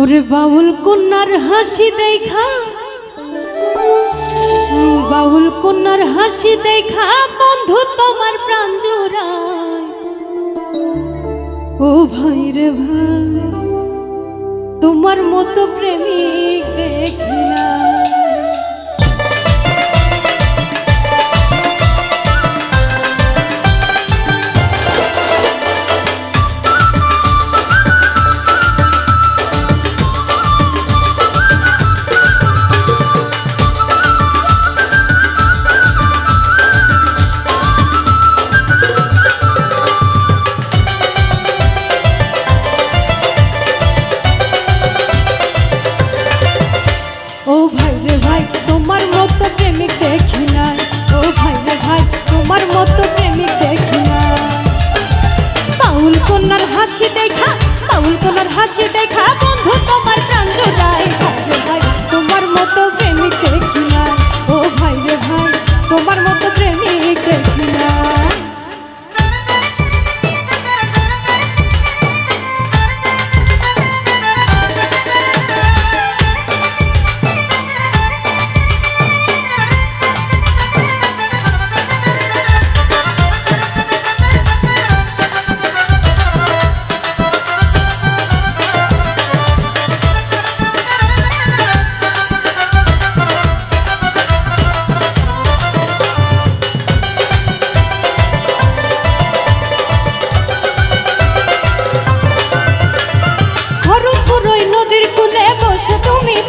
ওরে বাউল কন্যার হাসি দেখা। বাউল কন্যার হাসি দেখা, বন্ধু তোমার প্রাণ জোড়ায়। ও ভাই রে ভাই, তোমার মতো প্রেমিক দেখিলাম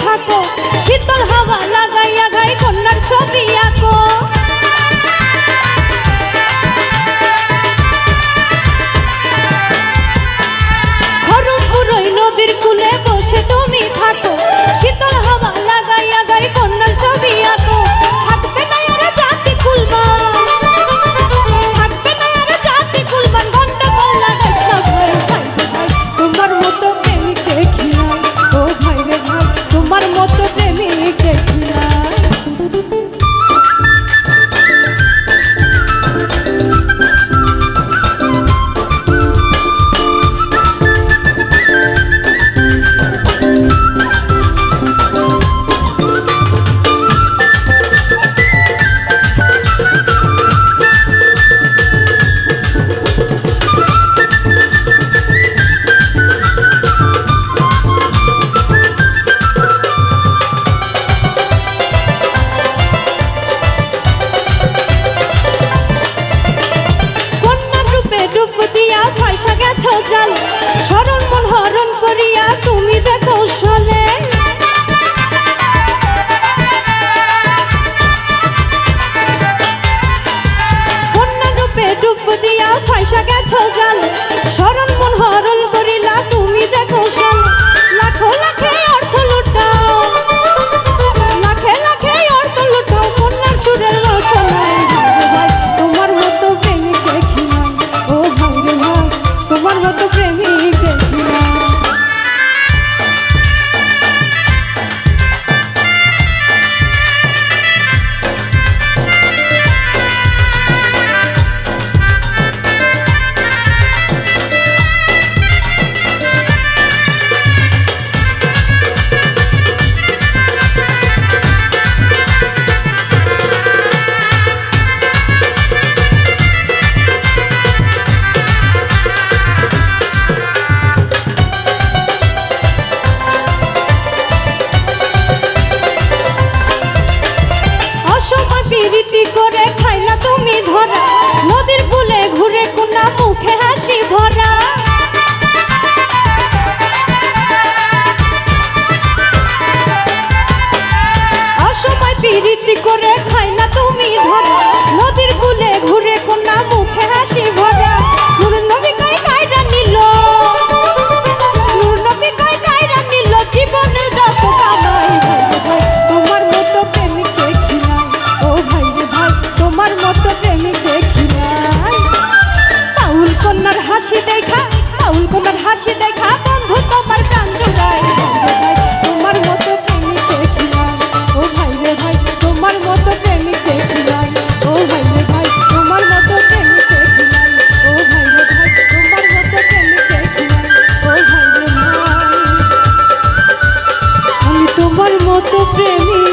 থাকো। হাসি দেখা পাউল কুমার হাসি দেখা, বন্ধু তোমার প্রাণ জোগায় তোমার মতো প্রেমিক দেখলাম, ও ভাই রে ভাই, তোমার মতো প্রেমিক দেখলাম, ও ভাই রে ভাই, তোমার মতো প্রেমিক দেখলাম, ও ভাই রে ভাই, তোমার মতো প্রেমিক দেখলাম, ও ভাই রে ভাই। আমি তোমার মতো প্রেমিক